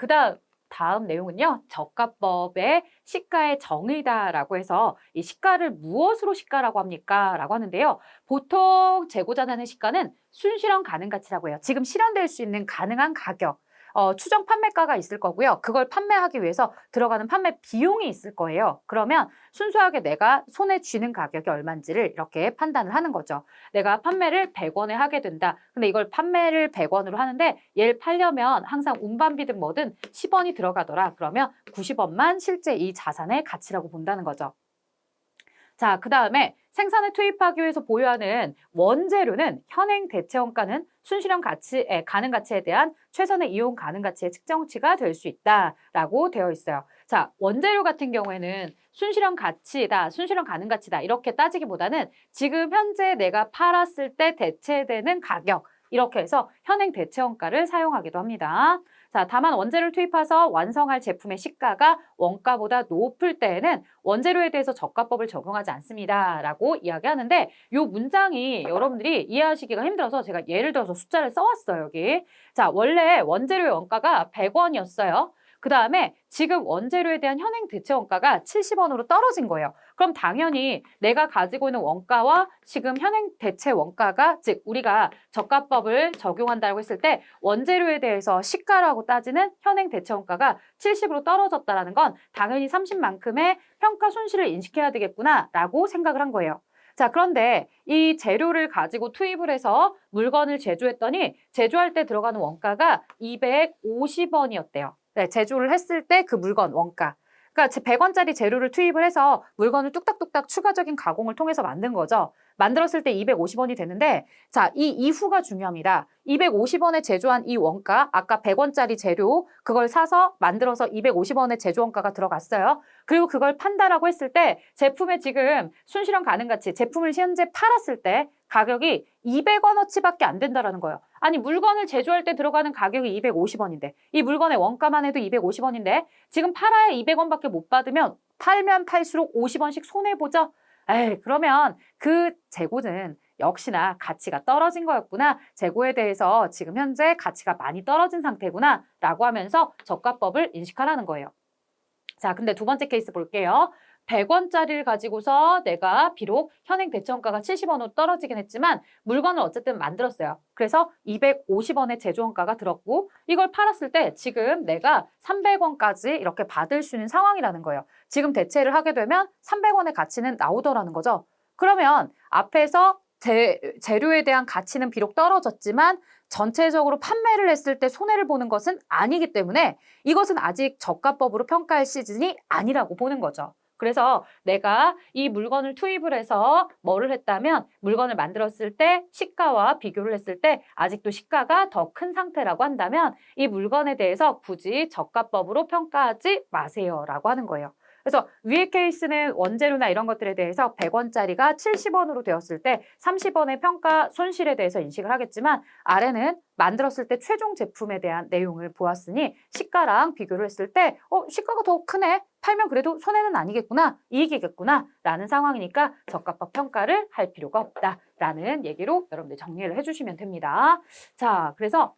그 다음 다음 내용은요. 저가법의 시가의 정의다라고 해서 이 시가를 무엇으로 시가라고 합니까? 라고 하는데요. 보통 재고자 나는 시가는 순실현 가능 가치라고 해요. 지금 실현될 수 있는 가능한 가격. 어, 추정 판매가가 있을 거고요. 그걸 판매하기 위해서 들어가는 판매 비용이 있을 거예요. 그러면 순수하게 내가 손에 쥐는 가격이 얼마인지를 이렇게 판단을 하는 거죠. 내가 판매를 100원에 하게 된다. 근데 이걸 판매를 100원으로 하는데 얘를 팔려면 항상 운반비든 뭐든 10원이 들어가더라. 그러면 90원만 실제 이 자산의 가치라고 본다는 거죠. 자, 그 다음에 생산에 투입하기 위해서 보유하는 원재료는 현행 대체 원가는 순실현 가치에 가능 가치에 대한 최선의 이용 가능 가치의 측정치가 될 수 있다라고 되어 있어요. 자, 원재료 같은 경우에는 순실현 가치다, 순실현 가능 가치다 이렇게 따지기보다는 지금 현재 내가 팔았을 때 대체되는 가격 이렇게 해서 현행 대체 원가를 사용하기도 합니다. 자, 다만 원재료를 투입해서 완성할 제품의 시가가 원가보다 높을 때에는 원재료에 대해서 저가법을 적용하지 않습니다. 라고 이야기하는데 이 문장이 여러분들이 이해하시기가 힘들어서 제가 예를 들어서 숫자를 써왔어요, 여기. 자, 원래 원재료의 원가가 100원이었어요. 그 다음에 지금 원재료에 대한 현행 대체 원가가 70원으로 떨어진 거예요. 그럼 당연히 내가 가지고 있는 원가와 지금 현행 대체 원가가 즉 우리가 저가법을 적용한다고 했을 때 원재료에 대해서 시가라고 따지는 현행 대체 원가가 70으로 떨어졌다라는 건 당연히 30만큼의 평가 손실을 인식해야 되겠구나라고 생각을 한 거예요. 자, 그런데 이 재료를 가지고 투입을 해서 물건을 제조했더니 제조할 때 들어가는 원가가 250원이었대요. 네, 제조를 했을 때 그 물건 원가. 그러니까 100원짜리 재료를 투입을 해서 물건을 뚝딱뚝딱 추가적인 가공을 통해서 만든 거죠. 만들었을 때 250원이 되는데 자, 이 이후가 중요합니다. 250원에 제조한 이 원가, 아까 100원짜리 재료 그걸 사서 만들어서 250원의 제조 원가가 들어갔어요. 그리고 그걸 판다라고 했을 때 제품의 지금 순실현 가능 가치, 제품을 현재 팔았을 때 가격이 200원어치밖에 안 된다라는 거예요. 아니 물건을 제조할 때 들어가는 가격이 250원인데 이 물건의 원가만 해도 250원인데 지금 팔아야 200원밖에 못 받으면 팔면 팔수록 50원씩 손해보죠. 에이 그러면 그 재고는 역시나 가치가 떨어진 거였구나. 재고에 대해서 지금 현재 가치가 많이 떨어진 상태구나 라고 하면서 저가법을 인식하라는 거예요. 자, 근데 두 번째 케이스 볼게요. 100원짜리를 가지고서 내가 비록 현행 대체원가가 70원으로 떨어지긴 했지만 물건을 어쨌든 만들었어요. 그래서 250원의 제조원가가 들었고 이걸 팔았을 때 지금 내가 300원까지 이렇게 받을 수 있는 상황이라는 거예요. 지금 대체를 하게 되면 300원의 가치는 나오더라는 거죠. 그러면 앞에서 재, 재료에 대한 가치는 비록 떨어졌지만 전체적으로 판매를 했을 때 손해를 보는 것은 아니기 때문에 이것은 아직 저가법으로 평가할 시즌이 아니라고 보는 거죠. 그래서 내가 이 물건을 투입을 해서 뭐를 했다면 물건을 만들었을 때 시가와 비교를 했을 때 아직도 시가가 더 큰 상태라고 한다면 이 물건에 대해서 굳이 저가법으로 평가하지 마세요라고 하는 거예요. 그래서 위의 케이스는 원재료나 이런 것들에 대해서 100원짜리가 70원으로 되었을 때 30원의 평가 손실에 대해서 인식을 하겠지만 아래는 만들었을 때 최종 제품에 대한 내용을 보았으니 시가랑 비교를 했을 때 어, 시가가 더 크네. 팔면 그래도 손해는 아니겠구나. 이익이겠구나. 라는 상황이니까 저가법 평가를 할 필요가 없다 라는 얘기로 여러분들 정리를 해주시면 됩니다. 자, 그래서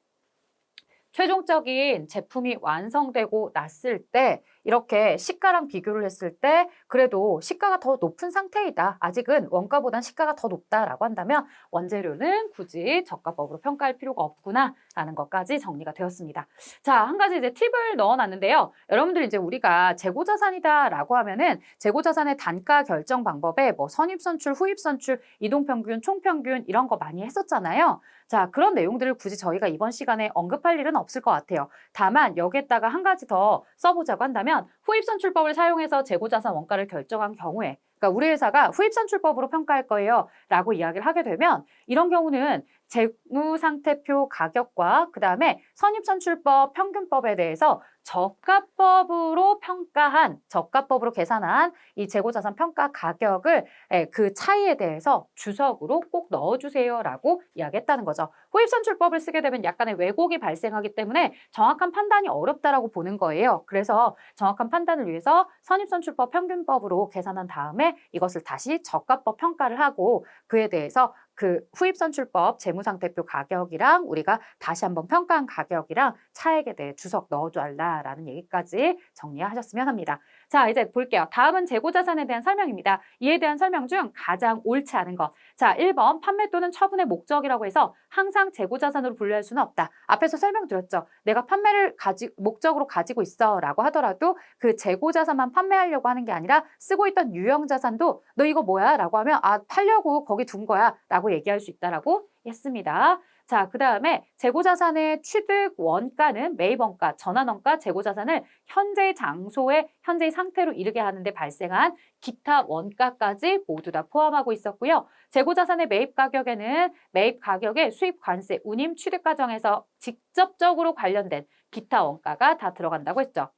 최종적인 제품이 완성되고 났을 때 이렇게 시가랑 비교를 했을 때 그래도 시가가 더 높은 상태이다. 아직은 원가보단 시가가 더 높다라고 한다면 원재료는 굳이 저가법으로 평가할 필요가 없구나 라는 것까지 정리가 되었습니다. 자, 한 가지 이제 팁을 넣어놨는데요. 여러분들 이제 우리가 재고자산이다 라고 하면은 재고자산의 단가 결정 방법에 뭐 선입선출, 후입선출, 이동평균, 총평균 이런 거 많이 했었잖아요. 자, 그런 내용들을 굳이 저희가 이번 시간에 언급할 일은 없을 것 같아요. 다만 여기에다가 한 가지 더 써보자고 한다면 후입선출법을 사용해서 재고자산 원가를 결정한 경우에 그러니까 우리 회사가 후입선출법으로 평가할 거예요 라고 이야기를 하게 되면 이런 경우는 재무상태표 가격과 그 다음에 선입선출법 평균법에 대해서 저가법으로 평가한 저가법으로 계산한 이 재고자산 평가 가격을 예, 그 차이에 대해서 주석으로 꼭 넣어주세요라고 이야기했다는 거죠. 호입선출법을 쓰게 되면 약간의 왜곡이 발생하기 때문에 정확한 판단이 어렵다라고 보는 거예요. 그래서 정확한 판단을 위해서 선입선출법 평균법으로 계산한 다음에 이것을 다시 저가법 평가를 하고 그에 대해서 그 후입 선출법 재무상태표 가격이랑 우리가 다시 한번 평가한 가격이랑 차액에 대해 주석 넣어달라라는 얘기까지 정리하셨으면 합니다. 자, 이제 볼게요. 다음은 재고자산에 대한 설명입니다. 이에 대한 설명 중 가장 옳지 않은 것. 자, 1번 판매 또는 처분의 목적이라고 해서 항상 재고자산으로 분류할 수는 없다. 앞에서 설명드렸죠. 내가 판매를 가지, 목적으로 가지고 있어 라고 하더라도 그 재고자산만 판매하려고 하는 게 아니라 쓰고 있던 유형자산도 너 이거 뭐야? 라고 하면 아, 팔려고 거기 둔 거야 라고 얘기할 수 있다라고 했습니다. 자, 그 다음에 재고자산의 취득 원가는 매입원가, 전환원가, 재고자산을 현재의 장소에 현재의 상태로 이르게 하는데 발생한 기타 원가까지 모두 다 포함하고 있었고요. 재고자산의 매입 가격에는 매입 가격의 수입 관세, 운임, 취득 과정에서 직접적으로 관련된 기타 원가가 다 들어간다고 했죠.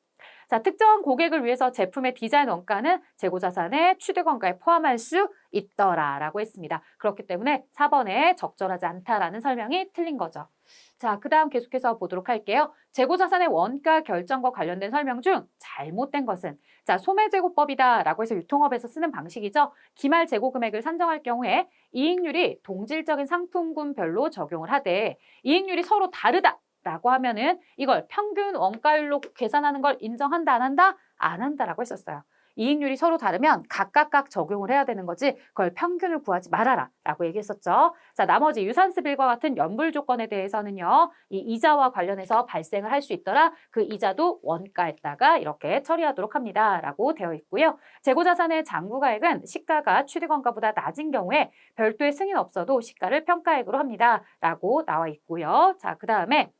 자, 특정한 고객을 위해서 제품의 디자인 원가는 재고자산의 취득 원가에 포함할 수 있더라라고 했습니다. 그렇기 때문에 4번에 적절하지 않다라는 설명이 틀린 거죠. 자, 그 다음 계속해서 보도록 할게요. 재고자산의 원가 결정과 관련된 설명 중 잘못된 것은 자, 소매재고법이다 라고 해서 유통업에서 쓰는 방식이죠. 기말 재고 금액을 산정할 경우에 이익률이 동질적인 상품군별로 적용을 하되 이익률이 서로 다르다. 라고 하면은 이걸 평균 원가율로 계산하는 걸 인정한다 안 한다? 안 한다라고 했었어요. 이익률이 서로 다르면 각각각 적용을 해야 되는 거지 그걸 평균을 구하지 말아라 라고 얘기했었죠. 자 나머지 유산습일과 같은 연불 조건에 대해서는요. 이 이자와 관련해서 발생을 할 수 있더라 그 이자도 원가에다가 이렇게 처리하도록 합니다 라고 되어 있고요. 재고자산의 장부가액은 시가가 취득원가보다 낮은 경우에 별도의 승인 없어도 시가를 평가액으로 합니다 라고 나와 있고요. 자 그 다음에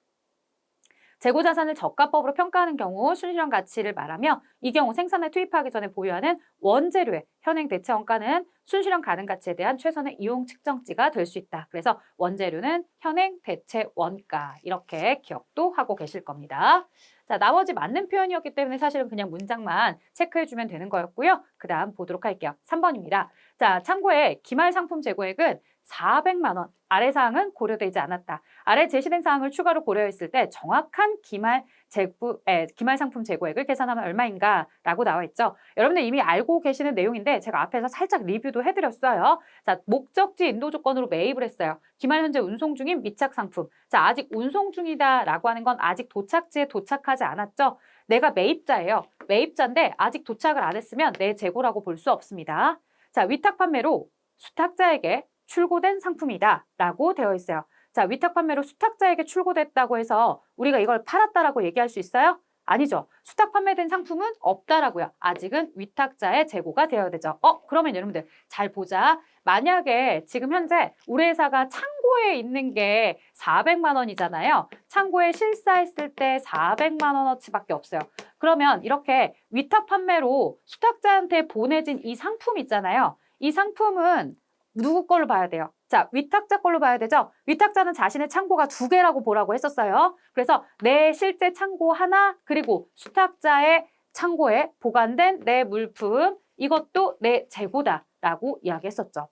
재고자산을 저가법으로 평가하는 경우 순실현 가치를 말하며 이 경우 생산에 투입하기 전에 보유하는 원재료의 현행 대체 원가는 순실현 가능 가치에 대한 최선의 이용 측정치가 될 수 있다. 그래서 원재료는 현행 대체 원가 이렇게 기억도 하고 계실 겁니다. 자, 나머지 맞는 표현이었기 때문에 사실은 그냥 문장만 체크해주면 되는 거였고요. 그 다음 보도록 할게요. 3번입니다. 자, 참고에 기말 상품 재고액은 400만 원. 아래 사항은 고려되지 않았다. 아래 제시된 사항을 추가로 고려했을 때 정확한 기말 재고, 에, 기말 상품 재고액을 계산하면 얼마인가라고 나와 있죠. 여러분들 이미 알고 계시는 내용인데 제가 앞에서 살짝 리뷰도 해드렸어요. 자, 목적지 인도 조건으로 매입을 했어요. 기말 현재 운송 중인 미착 상품. 자, 아직 운송 중이다라고 하는 건 아직 도착지에 도착하지 않았죠. 내가 매입자예요. 매입자인데 아직 도착을 안 했으면 내 재고라고 볼 수 없습니다. 자, 위탁 판매로 수탁자에게 출고된 상품이다 라고 되어 있어요. 자, 위탁 판매로 수탁자에게 출고됐다고 해서 우리가 이걸 팔았다라고 얘기할 수 있어요? 아니죠. 수탁 판매된 상품은 없다라고요. 아직은 위탁자의 재고가 되어야 되죠. 어, 그러면 여러분들 잘 보자. 만약에 지금 현재 우리 회사가 창고에 있는 게 400만 원이잖아요. 창고에 실사했을 때 400만 원어치밖에 없어요. 그러면 이렇게 위탁 판매로 수탁자한테 보내진 이 상품 있잖아요. 이 상품은 누구 걸로 봐야 돼요? 자, 위탁자 걸로 봐야 되죠? 위탁자는 자신의 창고가 두 개라고 보라고 했었어요. 그래서 내 실제 창고 하나, 그리고 수탁자의 창고에 보관된 내 물품, 이것도 내 재고다라고 이야기했었죠.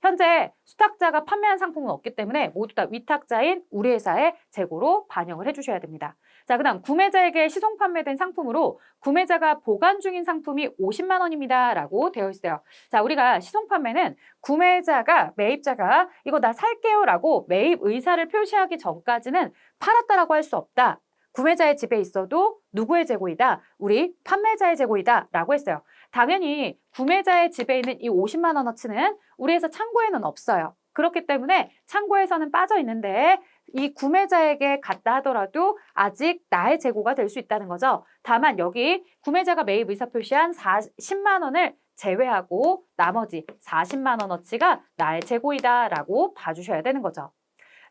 현재 수탁자가 판매한 상품은 없기 때문에 모두 다 위탁자인 우리 회사의 재고로 반영을 해주셔야 됩니다. 자, 그 다음 구매자에게 시송 판매된 상품으로 구매자가 보관 중인 상품이 50만 원입니다. 라고 되어 있어요. 자, 우리가 시송 판매는 구매자가, 매입자가 이거 나 살게요 라고 매입 의사를 표시하기 전까지는 팔았다라고 할 수 없다. 구매자의 집에 있어도 누구의 재고이다? 우리 판매자의 재고이다. 라고 했어요. 당연히 구매자의 집에 있는 이 50만 원어치는 우리 회사 창고에는 없어요. 그렇기 때문에 창고에서는 빠져 있는데 이 구매자에게 갔다 하더라도 아직 나의 재고가 될 수 있다는 거죠. 다만 여기 구매자가 매입 의사 표시한 10만 원을 제외하고 나머지 40만 원어치가 나의 재고이다라고 봐주셔야 되는 거죠.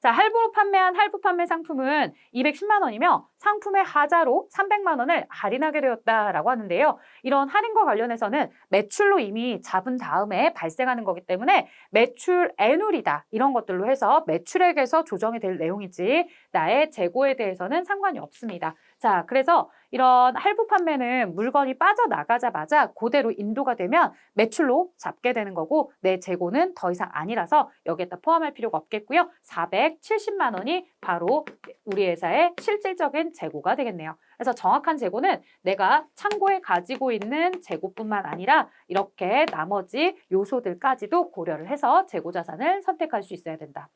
자, 할부로 판매한 할부 판매 상품은 210만 원이며 상품의 하자로 300만 원을 할인하게 되었다라고 하는데요. 이런 할인과 관련해서는 매출로 이미 잡은 다음에 발생하는 거기 때문에 매출 애눌이다 이런 것들로 해서 매출액에서 조정이 될 내용이지 나의 재고에 대해서는 상관이 없습니다. 자, 그래서 이런 할부 판매는 물건이 빠져나가자마자 그대로 인도가 되면 매출로 잡게 되는 거고 내 재고는 더 이상 아니라서 여기에다 포함할 필요가 없겠고요. 470만 원이 바로 우리 회사의 실질적인 재고가 되겠네요. 그래서 정확한 재고는 내가 창고에 가지고 있는 재고뿐만 아니라 이렇게 나머지 요소들까지도 고려를 해서 재고 자산을 선택할 수 있어야 된다.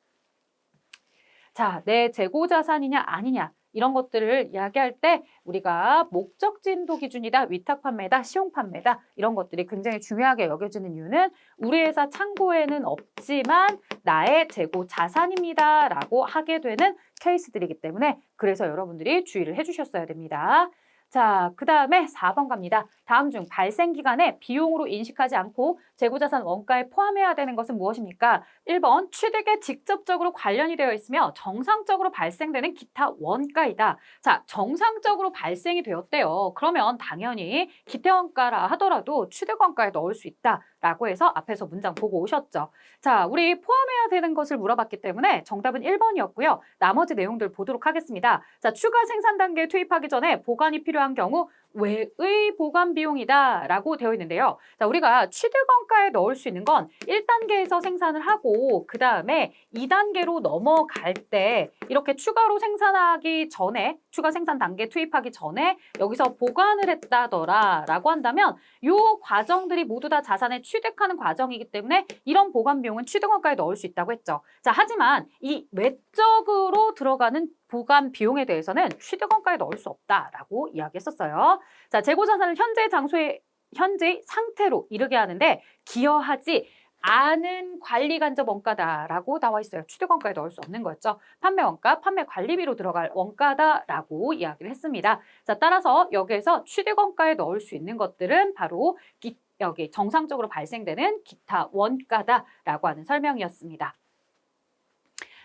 자, 내 재고 자산이냐 아니냐 이런 것들을 이야기할 때 우리가 목적지 인도 기준이다, 위탁 판매다, 시용 판매다 이런 것들이 굉장히 중요하게 여겨지는 이유는 우리 회사 창고에는 없지만 나의 재고 자산입니다 라고 하게 되는 케이스들이기 때문에 그래서 여러분들이 주의를 해주셨어야 됩니다. 자, 그 다음에 4번 갑니다. 다음 중 발생 기간에 비용으로 인식하지 않고 재고자산 원가에 포함해야 되는 것은 무엇입니까? 1번 취득에 직접적으로 관련이 되어 있으며 정상적으로 발생되는 기타 원가이다. 자, 정상적으로 발생이 되었대요. 그러면 당연히 기타 원가라 하더라도 취득 원가에 넣을 수 있다 라고 해서 앞에서 문장 보고 오셨죠. 자, 우리 포함해야 되는 것을 물어봤기 때문에 정답은 1번이었고요. 나머지 내용들 보도록 하겠습니다. 자, 추가 생산 단계에 투입하기 전에 보관이 필요한 경우 외의 보관 비용이다라고 되어 있는데요. 자, 우리가 취득원가에 넣을 수 있는 건 1단계에서 생산을 하고 그 다음에 2단계로 넘어갈 때 이렇게 추가로 생산하기 전에 추가 생산 단계 투입하기 전에 여기서 보관을 했다더라라고 한다면 요 과정들이 모두 다 자산에 취득하는 과정이기 때문에 이런 보관 비용은 취득원가에 넣을 수 있다고 했죠. 자, 하지만 이 외적으로 들어가는 보관 비용에 대해서는 취득원가에 넣을 수 없다라고 이야기했었어요. 자, 재고 자산을 현재 장소에 현재 상태로 이르게 하는데 기여하지 않은 관리 간접 원가다라고 나와 있어요. 취득 원가에 넣을 수 없는 거였죠. 판매 원가, 판매 관리비로 들어갈 원가다라고 이야기를 했습니다. 자, 따라서 여기에서 취득 원가에 넣을 수 있는 것들은 바로 기, 여기 정상적으로 발생되는 기타 원가다라고 하는 설명이었습니다.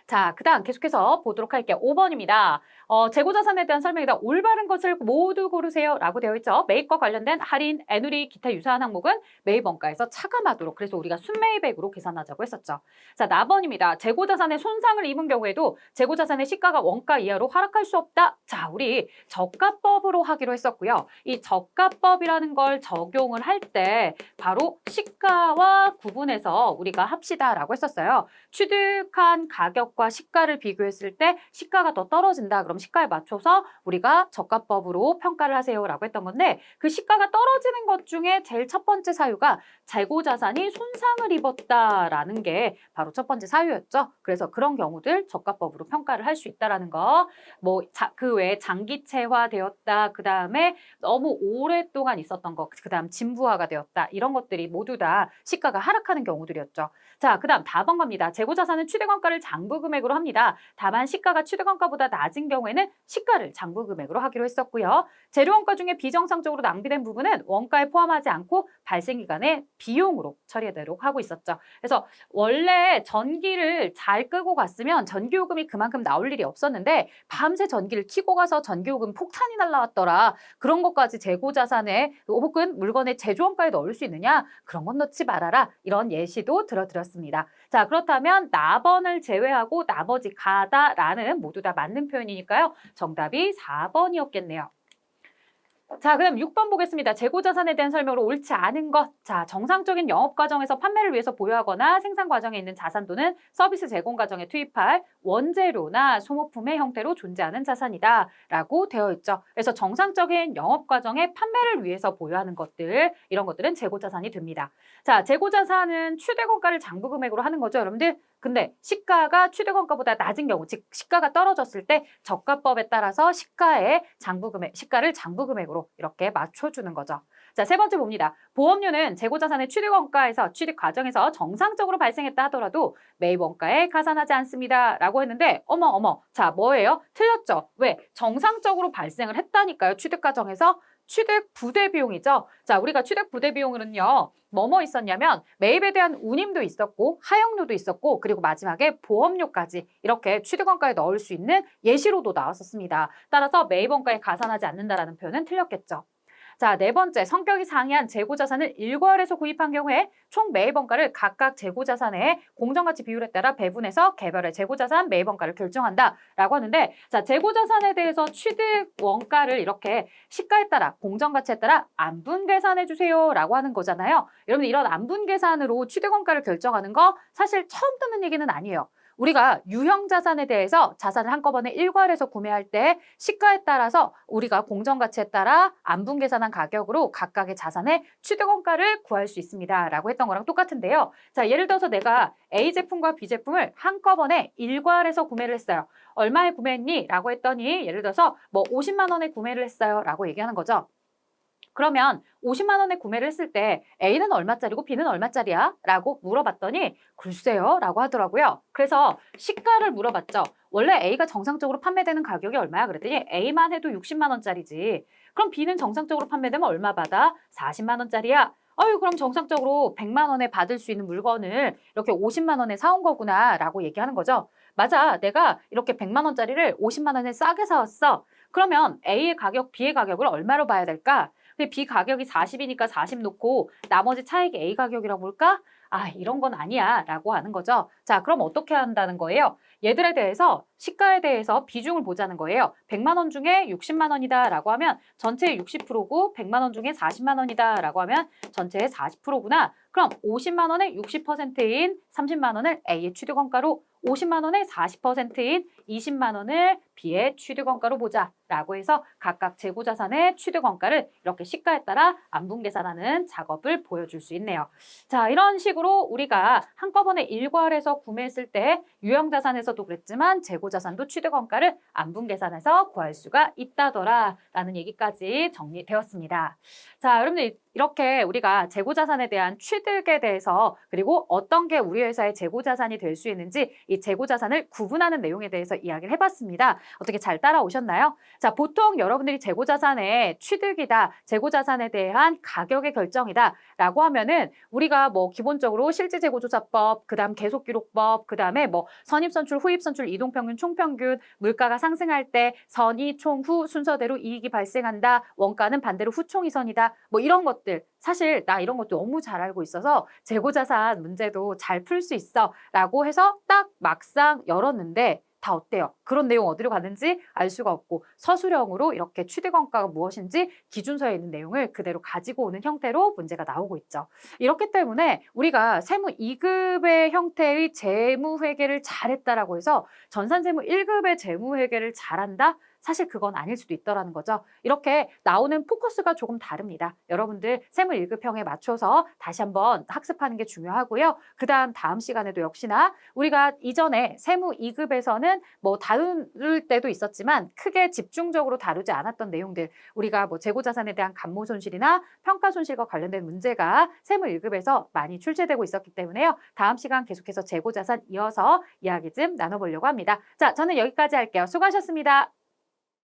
자, 그 다음 계속해서 보도록 할게요. 5번입니다. 어, 재고자산에 대한 설명이다. 올바른 것을 모두 고르세요. 라고 되어 있죠. 매입과 관련된 할인, 애누리, 기타 유사한 항목은 매입 원가에서 차감하도록. 그래서 우리가 순매입액으로 계산하자고 했었죠. 자, 나번입니다. 재고자산에 손상을 입은 경우에도 재고자산의 시가가 원가 이하로 하락할 수 없다. 자, 우리 저가법으로 하기로 했었고요. 이 저가법이라는 걸 적용을 할 때 바로 시가와 구분해서 우리가 합시다라고 했었어요. 취득한 가격 과 시가를 비교했을 때 시가가 더 떨어진다. 그럼 시가에 맞춰서 우리가 저가법으로 평가를 하세요라고 했던 건데 그 시가가 떨어지는 것 중에 제일 첫 번째 사유가 재고 자산이 손상을 입었다라는 게 바로 첫 번째 사유였죠. 그래서 그런 경우들 저가법으로 평가를 할 수 있다라는 거. 뭐 그 외에 장기채화 되었다. 그 다음에 너무 오랫동안 있었던 거. 그 다음 진부화가 되었다. 이런 것들이 모두 다 시가가 하락하는 경우들이었죠. 자, 그 다음 다번 갑니다. 재고자산은 취득원가를 장부금액으로 합니다. 다만 시가가 취득원가보다 낮은 경우에는 시가를 장부금액으로 하기로 했었고요. 재료원가 중에 비정상적으로 낭비된 부분은 원가에 포함하지 않고 발생기간에 비용으로 처리하도록 하고 있었죠. 그래서 원래 전기를 잘 끄고 갔으면 전기요금이 그만큼 나올 일이 없었는데 밤새 전기를 켜고 가서 전기요금 폭탄이 날라왔더라. 그런 것까지 재고자산에 혹은 물건의 제조원가에 넣을 수 있느냐? 그런 건 넣지 말아라. 이런 예시도 들어드렸습니다. 자, 그렇다면 나번을 제외하고 나머지 가다라는 모두 다 맞는 표현이니까요. 정답이 4번이었겠네요. 자, 그럼 6번 보겠습니다. 재고 자산에 대한 설명으로 옳지 않은 것. 자, 정상적인 영업 과정에서 판매를 위해서 보유하거나 생산 과정에 있는 자산 또는 서비스 제공 과정에 투입할 원재료나 소모품의 형태로 존재하는 자산이다. 라고 되어 있죠. 그래서 정상적인 영업 과정에 판매를 위해서 보유하는 것들, 이런 것들은 재고 자산이 됩니다. 자, 재고 자산은 취득 원가를 장부 금액으로 하는 거죠, 여러분들. 근데 시가가 취득원가보다 낮은 경우, 즉 시가가 떨어졌을 때 저가법에 따라서 시가의 장부금액, 시가를 장부금액으로 이렇게 맞춰주는 거죠. 자, 세 번째 봅니다. 보험료는 재고자산의 취득 원가에서 취득 과정에서 정상적으로 발생했다 하더라도 매입 원가에 가산하지 않습니다. 라고 했는데 어머 어머 자 뭐예요? 틀렸죠. 왜? 정상적으로 발생을 했다니까요. 취득 과정에서 취득 부대 비용이죠. 자, 우리가 취득 부대 비용으로는요. 뭐뭐 있었냐면 매입에 대한 운임도 있었고 하역료도 있었고 그리고 마지막에 보험료까지 이렇게 취득원가에 넣을 수 있는 예시로도 나왔었습니다. 따라서 매입원가에 가산하지 않는다라는 표현은 틀렸겠죠. 자, 네 번째, 성격이 상이한 재고자산을 일괄해서 구입한 경우에 총 매입원가를 각각 재고자산의 공정가치 비율에 따라 배분해서 개별의 재고자산 매입원가를 결정한다라고 하는데 자, 재고자산에 대해서 취득 원가를 이렇게 시가에 따라 공정가치에 따라 안분 계산해 주세요라고 하는 거잖아요. 여러분 이런 안분 계산으로 취득 원가를 결정하는 거 사실 처음 듣는 얘기는 아니에요. 우리가 유형 자산에 대해서 자산을 한꺼번에 일괄해서 구매할 때 시가에 따라서 우리가 공정 가치에 따라 안분 계산한 가격으로 각각의 자산의 취득원가를 구할 수 있습니다. 라고 했던 거랑 똑같은데요. 자, 예를 들어서 내가 A 제품과 B 제품을 한꺼번에 일괄해서 구매를 했어요. 얼마에 구매했니? 라고 했더니 예를 들어서 뭐 50만 원에 구매를 했어요. 라고 얘기하는 거죠. 그러면 50만 원에 구매를 했을 때 A는 얼마짜리고 B는 얼마짜리야? 라고 물어봤더니 글쎄요 라고 하더라고요. 그래서 시가를 물어봤죠. 원래 A가 정상적으로 판매되는 가격이 얼마야? 그랬더니 A만 해도 60만 원짜리지. 그럼 B는 정상적으로 판매되면 얼마 받아? 40만 원짜리야. 아유 그럼 정상적으로 100만 원에 받을 수 있는 물건을 이렇게 50만 원에 사온 거구나 라고 얘기하는 거죠. 맞아 내가 이렇게 100만 원짜리를 50만 원에 싸게 사왔어. 그러면 A의 가격, B의 가격을 얼마로 봐야 될까? 근데 B 가격이 40이니까 40 놓고 나머지 차액이 A 가격이라고 볼까? 아, 이런 건 아니야 라고 하는 거죠. 자, 그럼 어떻게 한다는 거예요? 얘들에 대해서 시가에 대해서 비중을 보자는 거예요. 100만 원 중에 60만 원이다 라고 하면 전체의 60%고 100만 원 중에 40만 원이다 라고 하면 전체의 40%구나. 그럼 50만 원의 60%인 30만 원을 A의 취득원가로 50만 원의 40%인 20만 원을 B의 취득원가로 보자 라고 해서 각각 재고 자산의 취득원가를 이렇게 시가에 따라 안분 계산하는 작업을 보여줄 수 있네요. 자 이런 식으로 우리가 한꺼번에 일괄해서 구매했을 때 유형 자산에서도 그랬지만 재고 자산도 취득원가를 안분 계산해서 구할 수가 있다더라 라는 얘기까지 정리되었습니다. 자 여러분들 이렇게 우리가 재고 자산에 대한 취득에 대해서 그리고 어떤 게 우리 회사의 재고 자산이 될 수 있는지 이 재고 자산을 구분하는 내용에 대해서 이야기를 해봤습니다. 어떻게 잘 따라오셨나요? 자, 보통 여러분들이 재고 자산의 취득이다, 재고 자산에 대한 가격의 결정이다 라고 하면은 우리가 뭐 기본적으로 실질재고 조사법, 그 다음 계속 기록법, 그 다음에 뭐 선입 선출, 후입 선출, 이동 평균, 총평균, 물가가 상승할 때 선이, 총, 후 순서대로 이익이 발생한다, 원가는 반대로 후총이선이다, 뭐 이런 것들 사실 나 이런 것도 너무 잘 알고 있어서 재고자산 문제도 잘 풀 수 있어 라고 해서 딱 막상 열었는데 다 어때요? 그런 내용 어디로 가는지 알 수가 없고 서술형으로 이렇게 취득원가가 무엇인지 기준서에 있는 내용을 그대로 가지고 오는 형태로 문제가 나오고 있죠. 이렇기 때문에 우리가 세무 2급의 형태의 재무회계를 잘했다라고 해서 전산세무 1급의 재무회계를 잘한다? 사실 그건 아닐 수도 있더라는 거죠. 이렇게 나오는 포커스가 조금 다릅니다. 여러분들 세무 1급형에 맞춰서 다시 한번 학습하는 게 중요하고요. 그 다음 다음 시간에도 역시나 우리가 이전에 세무 2급에서는 뭐 다룰 때도 있었지만 크게 집중적으로 다루지 않았던 내용들 우리가 뭐 재고 자산에 대한 감모 손실이나 평가 손실과 관련된 문제가 세무 1급에서 많이 출제되고 있었기 때문에요. 다음 시간 계속해서 재고 자산 이어서 이야기 좀 나눠보려고 합니다. 자, 저는 여기까지 할게요. 수고하셨습니다.